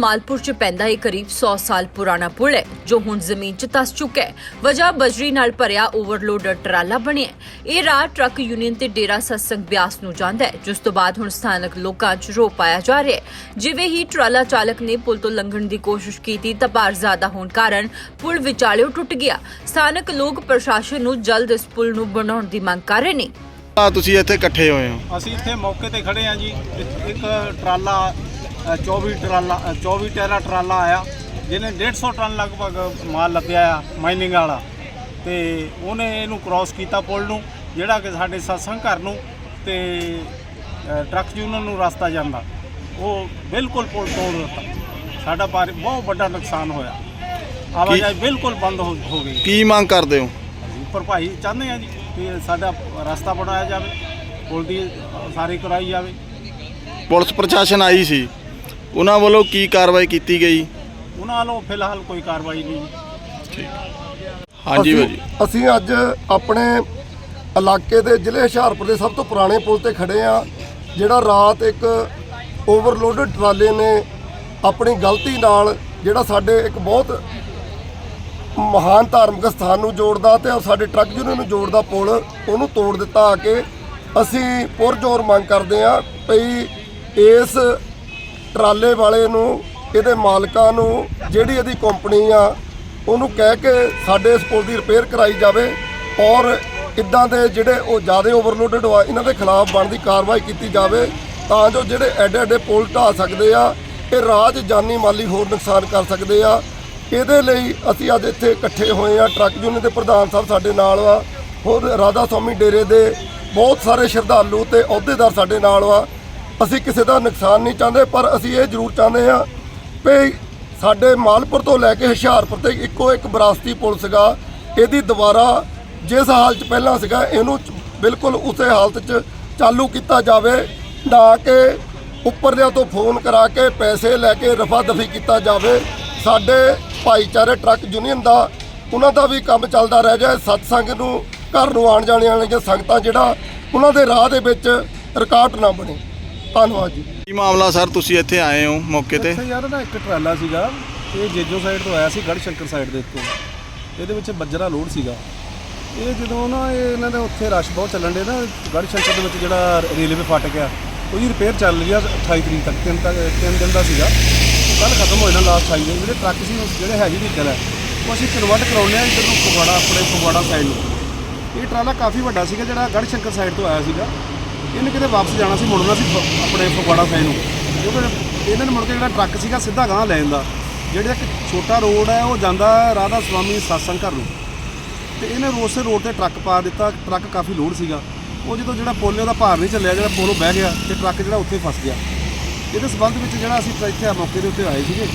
ਮਾਲਪੁਰ 'ਚ ਪੈਂਦਾ ਇਹ ਕਰੀਬ 100 ਸਾਲ ਪੁਰਾਣਾ ਪੁਲ ਹੈ ਜੋ ਹੁਣ ਜ਼ਮੀਨ 'ਚ ਧਸ ਚੁੱਕਾ ਹੈ। ਵਜ੍ਹਾ ਬਜਰੀ ਨਾਲ ਭਰਿਆ ਓਵਰਲੋਡਰ ਟਰਾਲਾ ਬਣਿਆ। ਇਹ ਰਾਹ ਟਰੱਕ ਯੂਨੀਅਨ ਤੇ ਡੇਰਾ ਸਤਸੰਗ ਬਿਆਸ ਨੂੰ ਜਾਂਦਾ ਹੈ ਜਿਸ ਤੋਂ ਬਾਅਦ ਹੁਣ ਸਥਾਨਕ ਲੋਕਾਂ 'ਚ ਰੋ ਪਾਇਆ ਜਾ ਰਿਹਾ ਹੈ। ਜਿਵੇਂ ਹੀ ਟਰਾਲਾ ਚਾਲਕ ਨੇ ਪੁਲ ਤੋਂ ਲੰਘਣ ਦੀ ਕੋਸ਼ਿਸ਼ ਕੀਤੀ ਤਾਂ ਭਾਰ ਜ਼ਿਆਦਾ ਹੋਣ ਕਾਰਨ ਪੁਲ ਵਿਚਾਲਿਓ ਟੁੱਟ ਗਿਆ। ਸਥਾਨਕ ਲੋਕ ਪ੍ਰਸ਼ਾਸਨ ਨੂੰ ਜਲਦ ਇਸ ਪੁਲ ਨੂੰ ਬਣਾਉਣ ਦੀ ਮੰਗ ਕਰ ਰਹੇ ਨੇ। ਆ ਤੁਸੀਂ ਇੱਥੇ ਇਕੱਠੇ ਹੋਏ ਹੋ। ਅਸੀਂ ਇੱਥੇ ਮੌਕੇ ਤੇ ਖੜੇ ਆ ਜੀ। ਇੱਕ- ਟਰਾਲਾ 24 ਟਰਾਲਾ ਅ, 24 ਟੈਰਾ ਟਰਾਲਾ ਆਇਆ ਜਿਹਨੇ 150 ਟਨ ਲਗਭਗ ਮਾਲ ਲੱਦਿਆ ਆ ਮਾਈਨਿੰਗ ਵਾਲਾ। ਤੇ ਉਹਨੇ ਇਹਨੂੰ ਕ੍ਰਾਸ ਕੀਤਾ ਪੁਲ ਨੂੰ ਜਿਹੜਾ ਕਿ ਸਾਡੇ ਸਤਸੰਗ ਘਰ ਨੂੰ ਤੇ ਟਰੱਕ ਯੂਨੀਅਨ ਨੂੰ ਰਸਤਾ ਜਾਂਦਾ। ਉਹ ਬਿਲਕੁਲ ਪੁਲ ਤੋੜ ਦਿੱਤਾ। ਸਾਡਾ ਭਾਰੀ ਬਹੁਤ ਵੱਡਾ ਨੁਕਸਾਨ ਹੋਇਆ। ਆਵਾਜਾਈ ਬਿਲਕੁਲ ਬੰਦ ਹੋ ਹੋ ਗਈ। ਕੀ ਮੰਗ ਕਰਦੇ ਹੋ? ਅਸੀਂ ਭਰਪਾਈ ਚਾਹੁੰਦੇ ਆ ਜੀ ਕਿ ਸਾਡਾ ਰਸਤਾ ਬਣਾਇਆ ਜਾਵੇ ਪੁਲ ਦੀ ਸਾਰੀ ਕਰਾਈ ਜਾਵੇ। ਪੁਲਿਸ ਪ੍ਰਸ਼ਾਸਨ ਆਈ ਸੀ। ਉਹਨਾਂ ਵੱਲੋਂ ਕੀ ਕਾਰਵਾਈ ਕੀਤੀ ਗਈ? ਉਹਨਾਂ ਵੱਲੋਂ ਫਿਲਹਾਲ ਕੋਈ ਕਾਰਵਾਈ ਨਹੀਂ। ਹਾਂਜੀ ਅਸੀਂ- ਭਾਜੀ। ਅਸੀਂ ਅੱਜ ਆਪਣੇ ਇਲਾਕੇ ਦੇ ਜ਼ਿਲ੍ਹੇ ਹੁਸ਼ਿਆਰਪੁਰ ਦੇ ਸਭ ਤੋਂ ਪੁਰਾਣੇ ਪੁਲ ਤੇ ਖੜੇ ਆ ਜਿਹੜਾ ਰਾਤ ਇੱਕ ਓਵਰਲੋਡਡ ਟਰਾਲੇ ਨੇ ਆਪਣੀ ਗਲਤੀ ਨਾਲ ਜਿਹੜਾ ਸਾਡੇ ਇੱਕ ਬਹੁਤ ਮਹਾਨ ਧਾਰਮਿਕ ਸਥਾਨ ਨੂੰ ਜੋੜਦਾ ਤੇ ਸਾਡੇ ਟਰੱਕ ਯੂਨੀਅਨ ਨੂੰ ਜੋੜਦਾ ਪੁਲ ਉਹਨੂੰ ਤੋੜ ਦਿੱਤਾ ਆ ਕੇ ਅਸੀਂ ਪੁਰਜੋਰ ਮੰਗ ਕਰਦੇ ਆ ਭਈ ਇਸ ਟਰਾਲੇ ਵਾਲੇ ਨੂੰ, ਇਹਦੇ ਮਾਲਕਾਂ ਨੂੰ, ਜਿਹੜੀ ਇਹਦੀ ਕੰਪਨੀ ਆ, ਉਹਨੂੰ ਕਹਿ ਕੇ ਸਾਡੇ ਇਸ ਪੁਲ ਦੀ ਰਿਪੇਅਰ ਕਰਾਈ ਜਾਵੇ ਔਰ ਇਦਾਂ ਦੇ ਜਿਹੜੇ ਉਹ ਜ਼ਿਆਦਾ ਓਵਰਲੋਡਡ ਆ ਇਹਨਾਂ ਦੇ ਖਿਲਾਫ ਬਣਦੀ ਕਾਰਵਾਈ ਕੀਤੀ ਜਾਵੇ ਤਾਂ ਜੋ ਜਿਹੜੇ ਐਡੇ ਐਡੇ ਪੁਲ ਢਾਹ ਸਕਦੇ ਆ, ਇਹ ਰਾਜ ਜਾਨੀ ਮਾਲੀ ਹੋਰ ਨੁਕਸਾਨ ਕਰ ਸਕਦੇ ਆ। ਇਹਦੇ ਲਈ ਅਸੀਂ ਅੱਜ ਇੱਥੇ ਇਕੱਠੇ ਹੋਏ ਆ, ਟਰੱਕ ਯੂਨੀਅਨ ਦੇ ਪ੍ਰਧਾਨ ਸਾਹਿਬ ਸਾਡੇ ਨਾਲ ਆ ਹੋਰ ਰਾਧਾ ਸਵਾਮੀ ਡੇਰੇ ਦੇ ਬਹੁਤ ਸਾਰੇ ਸ਼ਰਧਾਲੂ ਤੇ ਅਹੁਦੇਦਾਰ ਸਾਡੇ ਨਾਲ ਆ ਅਸੀਂ ਕਿਸੇ ਦਾ ਨੁਕਸਾਨ ਨਹੀਂ ਚਾਹੁੰਦੇ, ਪਰ ਅਸੀਂ ਇਹ ਜ਼ਰੂਰ ਚਾਹੁੰਦੇ ਹਾਂ ਵੀ ਸਾਡੇ ਮਾਲਪੁਰ ਤੋਂ ਲੈ ਕੇ ਹੁਸ਼ਿਆਰਪੁਰ ਤੇ ਇੱਕੋ ਇੱਕ ਵਿਰਾਸਤੀ ਪੁਲਿਸ ਗਾ ਇਹਦੀ ਦੁਬਾਰਾ ਜਿਸ ਹਾਲ 'ਚ ਪਹਿਲਾਂ ਸੀਗਾ, ਇਹਨੂੰ ਬਿਲਕੁਲ ਉਸੇ ਹਾਲਤ 'ਚ ਚਾਲੂ ਕੀਤਾ ਜਾਵੇ, ਨਾ ਕਿ ਉੱਪਰਲਿਆਂ ਤੋਂ ਫੋਨ ਕਰਾ ਕੇ ਪੈਸੇ ਲੈ ਕੇ ਰਫਾ ਦਫੀ ਕੀਤਾ ਜਾਵੇ। ਸਾਡੇ ਭਾਈਚਾਰੇ ਟਰੱਕ ਯੂਨੀਅਨ ਦਾ, ਉਹਨਾਂ ਦਾ ਵੀ ਕੰਮ ਚੱਲਦਾ ਰਹਿ ਜਾਏ। ਸਤਸੰਗ ਨੂੰ ਘਰ ਨੂੰ ਆਉਣ ਜਾਣ ਵਾਲੀਆਂ ਸੰਗਤਾਂ ਜਿਹੜਾ ਉਹਨਾਂ ਦੇ ਰਾਹ ਦੇ ਵਿੱਚ ਰੁਕਾਵਟ ਨਾ ਬਣੇ। ਧੰਨਵਾਦ ਜੀ। ਕੀ ਮਾਮਲਾ ਸਰ? ਤੁਸੀਂ ਇੱਥੇ ਆਏ ਹੋ ਮੌਕੇ ਤੇ? ਇੱਥੇ ਯਾਰ ਨਾ ਇੱਕ ਟਰਾਲਾ ਸੀਗਾ ਇਹ ਜੇਜੋ ਸਾਈਡ ਤੋਂ ਆਇਆ ਸੀ ਗੜ੍ਹ ਸ਼ੰਕਰ ਸਾਈਡ ਦੇ ਉੱਤੋਂ। ਇਹਦੇ ਵਿੱਚ ਬੱਜਰਾ ਲੋਡ ਸੀਗਾ। ਇਹ ਜਦੋਂ ਨਾ ਇਹ ਇਹਨਾਂ ਦੇ ਉੱਥੇ ਰਸ਼ ਬਹੁਤ ਚੱਲਣ ਦੇ ਨਾ ਗੜ੍ਹ ਸ਼ੰਕਰ ਦੇ ਵਿੱਚ ਜਿਹੜਾ ਰੇਲਵੇ ਫਾਟਕ ਆ ਉਹਦੀ ਰਿਪੇਅਰ ਚੱਲ ਰਹੀ ਆ 28 ਤਰੀਕ ਤੱਕ ਤਿੰਨ ਤੱਕ ਤਿੰਨ ਦਿਨ ਦਾ ਸੀਗਾ। ਕੱਲ ਖਤਮ ਹੋ ਜਾਣਾ ਲਾਸਟ 28 ਦੇ ਜਿਹੜੇ ਟਰੱਕ ਸੀ ਉਹ ਜਿਹੜੇ ਹੈਵੀ ਵਹੀਕਲ ਹੈ ਉਹ ਅਸੀਂ ਕਨਵਰਟ ਕਰਾਉਂਦੇ ਆ ਇੱਧਰ ਨੂੰ ਫਗਵਾੜਾ ਆਪਣੇ ਫਗਵਾੜਾ ਸਾਈਡ ਨੂੰ। ਇਹ ਟਰਾਲਾ ਕਾਫੀ ਵੱਡਾ ਸੀਗਾ ਜਿਹੜਾ ਗੜ੍ਹ ਸ਼ੰਕਰ ਸਾਈਡ ਤੋਂ ਆਇਆ ਸੀਗਾ। ਇਹਨੇ ਕਿਤੇ ਵਾਪਸ ਜਾਣਾ ਸੀ, ਮੁੜਨਾ ਸੀ ਫ- ਆਪਣੇ ਫਗਵਾੜਾ ਸਾਈਡ ਨੂੰ। ਕਿਉਂਕਿ ਇਹਨਾਂ ਨੇ ਮੁੜ ਕੇ ਜਿਹੜਾ ਟਰੱਕ ਸੀਗਾ ਸਿੱਧਾ ਗਾਂ ਲੈ ਜਾਂਦਾ। ਜਿਹੜਾ ਇੱਕ ਛੋਟਾ ਰੋਡ ਹੈ, ਉਹ ਜਾਂਦਾ ਰਾਧਾ ਸਵਾਮੀ ਸਤਸੰਗ ਘਰ ਨੂੰ। ਤੇ ਇਹਨੇ ਉਸੇ ਰੋਡ ਤੇ ਟਰੱਕ ਪਾ ਦਿੱਤਾ, ਟਰੱਕ ਕਾਫੀ ਲੋਡ ਸੀਗਾ। ਉਹ ਜਦੋਂ ਜਿਹੜਾ ਪੁੱਲ ਉਹਦਾ ਭਾਰ ਨਹੀਂ ਚੱਲਿਆ, ਜਿਹੜਾ ਪੁੱਲ ਉਹ ਬਹਿ ਗਿਆ, ਤੇ ਟਰੱਕ ਜਿਹੜਾ ਉੱਥੇ ਫਸ ਗਿਆ। ਇਹਦੇ ਸਬੰਧ ਵਿੱਚ ਜਿਹੜਾ ਅਸੀਂ ਤਾਂ ਇੱਥੇ ਮੌਕੇ ਦੇ ਉੱਤੇ ਆਏ ਸੀਗੇ।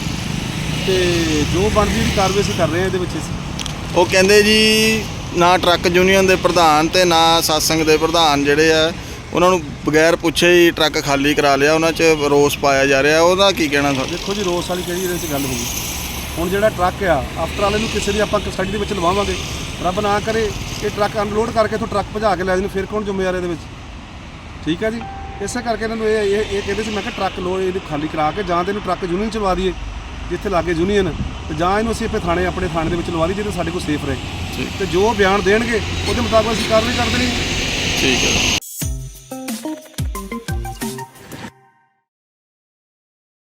ਤੇ ਜੋ ਬਣਦੀ ਵੀ ਕਾਰਵਾਈ ਅਸੀਂ ਕਰ ਰਹੇ ਹਾਂ ਇਹਦੇ ਵਿੱਚ ਅਸੀਂ। ਉਹ ਕਹਿੰਦੇ ਜੀ, ਨਾ ਟਰੱਕ ਯੂਨੀਅਨ ਦੇ ਪ੍ਰਧਾਨ ਤੇ ਨਾ ਸਾਸੰਗ ਦੇ ਪ੍ਰਧਾਨ ਜਿਹੜੇ ਆ ਉਹਨਾਂ ਨੂੰ ਬਗੈਰ ਪੁੱਛੇ ਹੀ ਟਰੱਕ ਖਾਲੀ ਕਰਾ ਲਿਆ ਉਹਨਾਂ 'ਚ ਰੋਸ ਪਾਇਆ ਜਾ ਰਿਹਾ ਉਹਦਾ ਕੀ ਕਹਿਣਾ ਸਰ? ਦੇਖੋ ਜੀ ਰੋਸ ਵਾਲੀ ਕਿਹੜੀ ਇਹਦੇ ਵਿੱਚ ਗੱਲ ਹੋਈ ਹੁਣ ਜਿਹੜਾ ਟਰੱਕ ਆ ਆਫਟਰ ਵਾਲੇ ਨੂੰ ਕਿਸੇ ਦੀ ਆਪਾਂ ਕਸਟਡੀ ਦੇ ਵਿੱਚ ਲਵਾਵਾਂਗੇ। ਰੱਬ ਨਾ ਕਰੇ ਇਹ ਟਰੱਕ ਅਨਲੋਡ ਕਰਕੇ ਤੋਂ ਟਰੱਕ ਭਜਾ ਕੇ ਲੈ ਜਾਣ ਫਿਰ ਕੌਣ ਜ਼ਿੰਮੇਵਾਰ ਇਹਦੇ ਵਿੱਚ? ਠੀਕ ਹੈ ਜੀ? ਇਸੇ ਕਰਕੇ ਇਹਨਾਂ ਨੂੰ ਇਹ ਇਹ ਕਹਿੰਦੇ ਸੀ ਮੈਂ ਕਿ ਟਰੱਕ ਲੋ ਇਹਨੂੰ ਖਾਲੀ ਕਰਾ ਕੇ ਜਾਂ ਤੇ ਇਹਨੂੰ ਟਰੱਕ ਯੂਨੀਅਨ ਚ ਲਵਾ ਦਈਏ ਜਿੱਥੇ ਲਾਗੇ ਯੂਨੀਅਨ ਤੇ ਜਾਂ ਇਹਨੂੰ ਅਸੀਂ ਆਪਣੇ ਥਾਣੇ ਆਪਣੇ ਥਾਣੇ ਦੇ ਵਿੱਚ ਲਵਾ ਲਈਏ ਜਿਹਦੇ ਸਾਡੇ ਕੋਲ ਸੇਫ ਰਹੇ। ਤੇ ਜੋ ਬਿਆਨ ਦੇਣਗੇ ਉਹਦੇ ਮੁਤਾਬਕ ਅਸੀਂ ਕਾਰਵਾਈ ਕਰ ਦੇਣੀ। ਠੀਕ ਹੈ